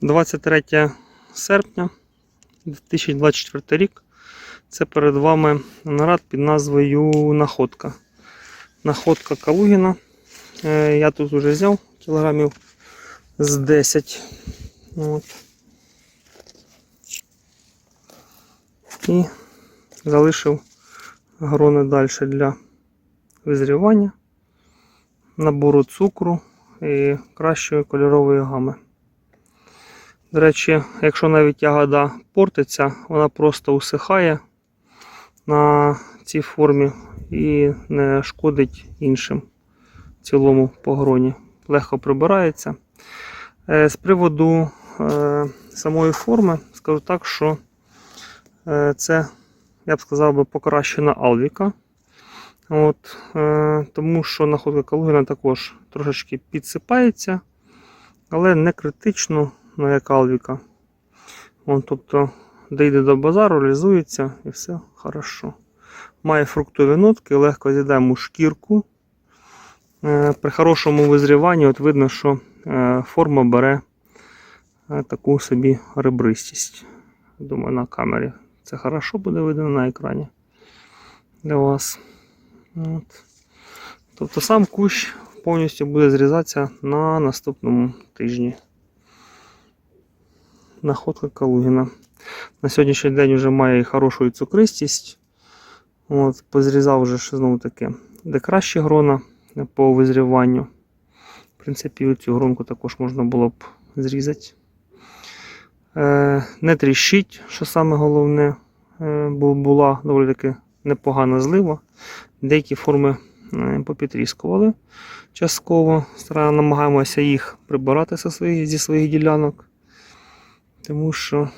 23 серпня 2024 рік. Це перед вами нарад під назвою Находка. Находка Калугіна. Е, Я тут вже взяв кілограмів з 10. От. І залишив грони далі для визрівання, набору цукру і кращої кольорової гами. До речі, якщо навіть ягода портиться, вона просто усихає на цій формі і не шкодить іншим цілому погроні. Легко прибирається. Е, З приводу е, самої форми, скажу так, що е, це, я б сказав покращена алвіка. От, тому що находка Калугіна також трошечки підсипається, але не критично, ну, як алвіка. От, тобто, дійде до базару, реалізується і все хорошо. Має фруктові нотки, легко з'їдаємо шкірку. Е, При хорошому визріванні от видно, що е, форма бере е, таку собі ребристість. Думаю, на камері це хорошо буде видно на екрані для вас. От. Тобто сам кущ повністю буде зрізатися на наступному тижні. Находка Калугіна. На сьогоднішній день вже має і хорошу цукристість. От, позрізав вже знову таки, де краще грона по визріванню. В принципі, цю гронку також можна було б зрізати. Е, не тріщить, що саме головне, е, бо була доволі таки непогана злива. Деякі форми е, попітріскували частково. Намагаємося їх прибирати зі своїх ділянок. Тому що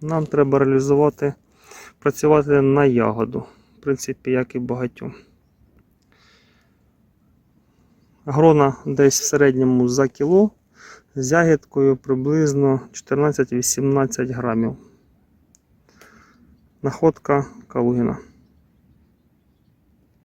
нам треба реалізувати, працювати на ягоду. В принципі, як і багатьом. Грона десь в середньому за кіло з ягідкою приблизно 14-18 грамів. Находка Калугіна.